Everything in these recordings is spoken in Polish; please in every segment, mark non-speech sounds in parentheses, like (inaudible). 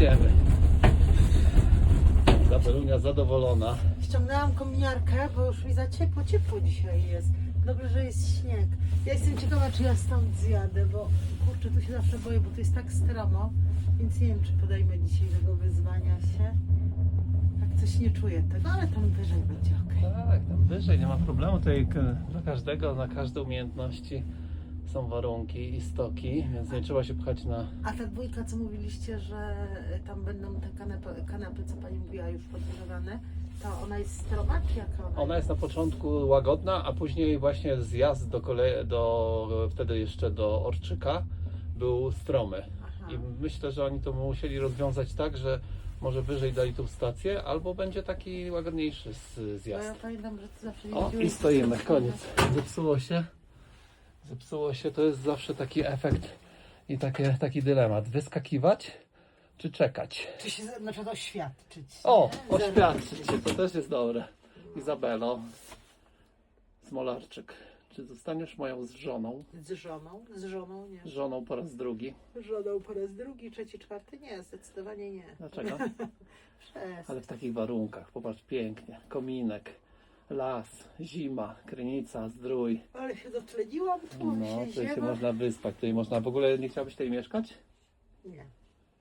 jedziemy. Gabelunia zadowolona. Ściągnęłam kominiarkę, bo już mi za ciepło, ciepło dzisiaj jest. Dobrze, że jest śnieg. Ja jestem ciekawa, czy ja stąd zjadę, bo kurczę, tu się zawsze boję, bo tu jest tak stromo, więc nie wiem, czy podejmę dzisiaj tego wyzwania się. Tak coś nie czuję tego, ale tam wyżej będzie ok. Tak, tam wyżej, nie ma problemu. Tutaj dla każdego, na każde umiejętności są warunki i stoki, więc nie trzeba się pchać na... A ta dwójka, co mówiliście, że tam będą te kanapy, kanapy co Pani mówiła, już podgrzewane, to ona jest stroma, czy jaka ona, Ona jest na początku łagodna, a później właśnie zjazd do kolei, do, wtedy jeszcze do Orczyka był stromy. Aha. I myślę, że oni to musieli rozwiązać tak, że może wyżej dali tą stację, albo będzie taki łagodniejszy z- Bo ja zjazd. pamiętam, że Ty zawsze O, jeździłeś i stoimy, koniec. Zepsuło się. Zepsuło się, to jest zawsze taki efekt i takie, taki dylemat. Wyskakiwać czy czekać? Czy się na przykład oświadczyć? O, nie? oświadczyć się, to też jest dobre. Izabelo, Smolarczyk, czy zostaniesz moją z żoną? Z żoną? Z żoną nie. Z żoną po raz drugi. Żoną po raz drugi, trzeci, czwarty? Nie, zdecydowanie nie. Dlaczego? (laughs) Ale w takich warunkach, popatrz, pięknie. Kominek, las, zima, krynica, zdrój. Ale się dotleniłam, tu No, się tutaj się ziewa. można wyspać, tutaj można... W ogóle nie chciałabyś tutaj mieszkać? Nie.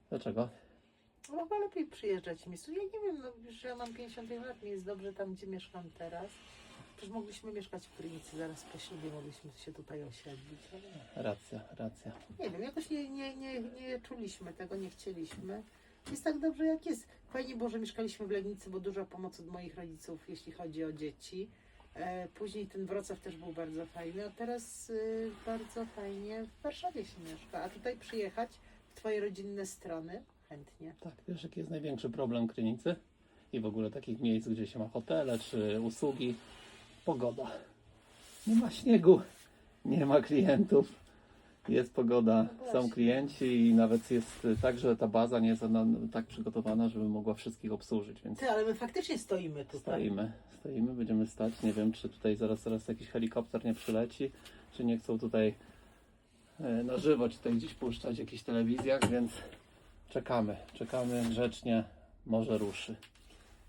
Dlaczego? No, chyba lepiej przyjeżdżać mi. Ja nie wiem, no, że ja mam 50 lat, mi jest dobrze tam, gdzie mieszkam teraz. Przecież mogliśmy mieszkać w Krynicy, zaraz po ślubie mogliśmy się tutaj osiedlić. ale Racja, racja. Nie wiem, jakoś nie, nie, nie, nie czuliśmy tego, nie chcieliśmy. Jest tak dobrze jak jest. Fajnie było, że mieszkaliśmy w Legnicy, bo duża pomoc od moich rodziców, jeśli chodzi o dzieci. E, później ten Wrocław też był bardzo fajny, a teraz y, bardzo fajnie w Warszawie się mieszka. A tutaj przyjechać w Twoje rodzinne strony chętnie. Tak, wiesz jaki jest największy problem Krynicy? I w ogóle takich miejsc, gdzie się ma hotele czy usługi? Pogoda. Nie ma śniegu, nie ma klientów, jest pogoda, No są klienci i nawet jest tak, że ta baza nie jest na- tak przygotowana, żeby mogła wszystkich obsłużyć, więc Ty, ale my faktycznie stoimy tutaj. stoimy, stoimy, będziemy stać. Nie wiem, czy tutaj zaraz, zaraz jakiś helikopter nie przyleci, czy nie chcą tutaj e, na żywo, czy tutaj gdzieś puszczać w jakichś telewizjach, więc czekamy, czekamy grzecznie, może ruszy.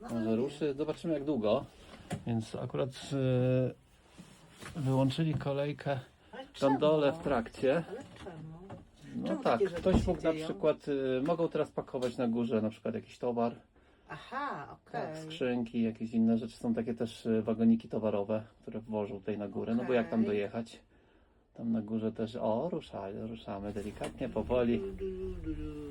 No, Może ruszy, zobaczymy jak długo. Więc akurat e, wyłączyli kolejkę Gondolę w trakcie. Ale czemu? No Czemu tak, takie rzeczy ktoś się mógł na dzieją? przykład, e, mogą teraz pakować na górze na przykład jakiś towar, Aha, okej. tak, skrzynki, jakieś inne rzeczy. Są takie też e, wagoniki towarowe, które wwożą tutaj na górę, no bo jak tam Okej. dojechać? Tam na górze też, o ruszają, ruszamy delikatnie, powoli. Du, du, du, du.